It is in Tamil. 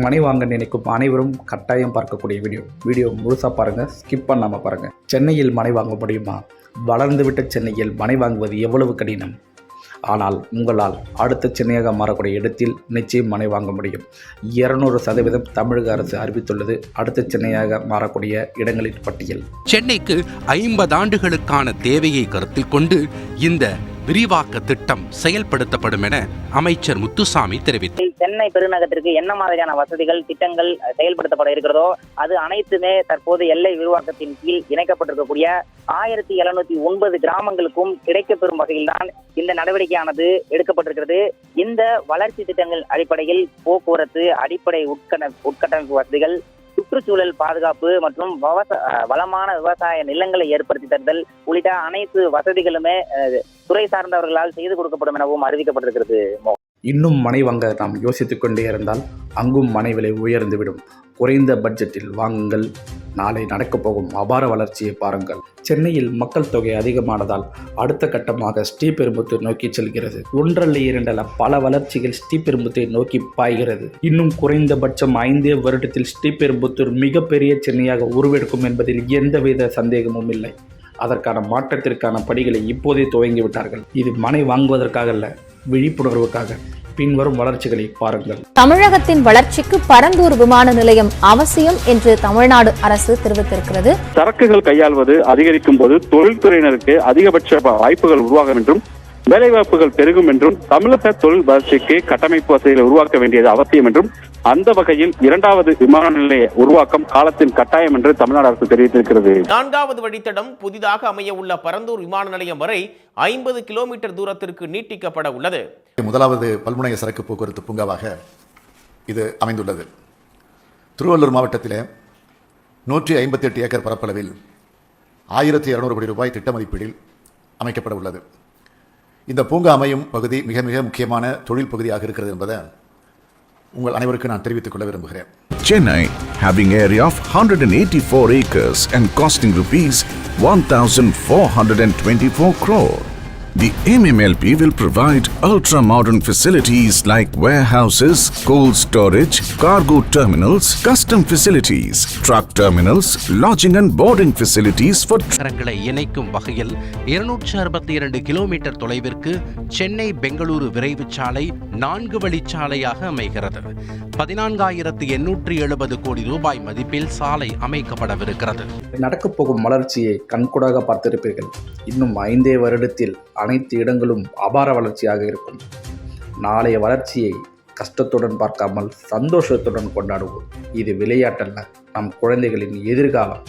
மனை வாங்க நினைக்கும் அனைவரும் கட்டாயம் பார்க்கக்கூடிய வீடியோ. வீடியோ முழுசாக பாருங்கள் ஸ்கிப் பண்ணாமல் பாருங்கள் சென்னையில் மனை வாங்க முடியுமா? வளர்ந்துவிட்ட சென்னையில் மனை வாங்குவது எவ்வளவு கடினம்? ஆனால் உங்களால் அடுத்த சென்னையாக மாறக்கூடிய இடத்தில் நிச்சயம் மனை வாங்க முடியும். இருநூறு சதவீதம் தமிழக அரசு அறிவித்துள்ளது அடுத்த சென்னையாக மாறக்கூடிய இடங்களின் பட்டியல். சென்னைக்கு ஐம்பது ஆண்டுகளுக்கான தேவையை கருத்தில் கொண்டு இந்த விரிவாக்க திட்டம் செயல்படுத்தப்படும் என அமைச்சர் முத்துசாமி தெரிவித்தார். சென்னை பெருநகரத்திற்கு என்ன மாதிரியான வசதிகள் திட்டங்கள் செயல்படுத்தப்பட இருக்கிறதோ அது அனைத்துமே தற்போது எல்லை விரிவாக்கத்தின் கீழ் இணைக்கப்பட்டிருக்கக்கூடிய ஆயிரத்தி எழுநூத்தி ஒன்பது கிராமங்களுக்கும் கிடைக்கப்பெறும் வகையில்தான் இந்த நடவடிக்கையானது எடுக்கப்பட்டிருக்கிறது. இந்த வளர்ச்சி திட்டங்கள் அடிப்படையில் போக்குவரத்து அடிப்படை உட்கட உட்கட்டமைப்பு வசதிகள் சுற்றுச்சூழல் பாதுகாப்பு மற்றும் வளமான விவசாய நிலங்களை ஏற்படுத்தி தருதல் உள்ளிட்ட அனைத்து வசதிகளுமே துறை சார்ந்தவர்களால் செய்து கொடுக்கப்படும் எனவும் அறிவிக்கப்பட்டிருக்கிறது இன்னும் மனை வாங்க நாம் யோசித்துக் கொண்டே இருந்தால் அங்கும் மனை விலை உயர்ந்துவிடும். குறைந்த பட்ஜெட்டில் வாங்குங்கள். நாளை நடக்கப் போகும் அபார வளர்ச்சியை பாருங்கள். சென்னையில் மக்கள் தொகை அதிகமானதால் அடுத்த கட்டமாக ஸ்ரீபெரும்புத்தூர் நோக்கி செல்கிறது. ஒன்றல்ல இரண்டல்ல பல வளர்ச்சிகள் ஸ்ரீபெரும்புத்தூர் நோக்கி பாய்கிறது. இன்னும் குறைந்தபட்சம் ஐந்தே வருடத்தில் ஸ்ரீபெரும்புத்தூர் மிகப்பெரிய சென்னையாக உருவெடுக்கும் என்பதில் எந்தவித சந்தேகமும் இல்லை. அதற்கான மாற்றத்திற்கான படிகளை இப்போதே துவங்கி விட்டார்கள் இது மனை வாங்குவதற்காக அல்ல விழிப்புணர்வுக்காக. பின்வரும் வளர்ச்சிகளை பாருங்கள். தமிழகத்தின் வளர்ச்சிக்கு பரந்தூர் விமான நிலையம் அவசியம் என்று தமிழ்நாடு அரசு தெரிவித்திருக்கிறது. சரக்குகள் கையாள்வது அதிகரிக்கும் போது தொழில்துறையினருக்கு அதிகபட்ச வாய்ப்புகள் உருவாகும் என்றும் வேலைவாய்ப்புகள் பெருகும் என்றும் தமிழக தொழில் வளர்ச்சிக்கு கட்டமைப்பு வசதிகளை உருவாக்க வேண்டியது அவசியம் என்றும் அந்த வகையில் இரண்டாவது விமான நிலைய உருவாக்கம் காலத்தின் கட்டாயம் என்று தமிழ்நாடு அரசு தெரிவித்திருக்கிறது. நான்காவது வழித்தடம் புதிதாக அமைய உள்ள பரந்தூர் விமான நிலையம் வரை ஐம்பது கிலோமீட்டர் தூரத்திற்கு நீட்டிக்கப்பட உள்ளது. முதலாவது பல்முனைய சரக்கு போக்குவரத்து பூங்காவாக இது அமைந்துள்ளது. திருவள்ளூர் மாவட்டத்தில் நூற்றி ஐம்பத்தி எட்டு ஏக்கர் பரப்பளவில் ஆயிரத்தி இரநூறு கோடி ரூபாய் திட்ட மதிப்பீடில் அமைக்கப்பட உள்ளது. இந்த பூங்கா அமையும் பகுதி மிக மிக முக்கியமான தொழில் பகுதியாக இருக்கிறது என்பதை உங்கள் அனைவருக்கும் நான் தெரிவித்துக் கொள்ள விரும்புகிறேன் Chennai, having area of 184 acres and costing rupees 1,424 crore. The MMLP will provide ultra-modern facilities like warehouses, cold storage, cargo terminals, custom facilities, truck terminals, lodging and boarding facilities for நகரங்களை இணைக்கும் வகையில் இருநூற்று அறுபத்தி இரண்டு கிலோமீட்டர் தொலைவிற்கு சென்னை பெங்களூரு விரைவு சாலை நான்கு வழிச்சாலையாக அமைகிறது. பதினான்காயிரத்து எண்ணூற்றி எழுபது கோடி ரூபாய் மதிப்பில் சாலை அமைக்கப்படவிருக்கிறது. நடக்கப் போகும் வளர்ச்சியை கண்கூடாக பார்த்திருப்பீர்கள். இன்னும் ஐந்தே வருடத்தில் அனைத்து இடங்களும் அபார வளர்ச்சியாக இருக்கும். நாளைய வளர்ச்சியை கஷ்டத்துடன் பார்க்காமல் சந்தோஷத்துடன் கொண்டாடுவோம். இது விளையாட்டல்ல. நம் குழந்தைகளின் எதிர்காலம்.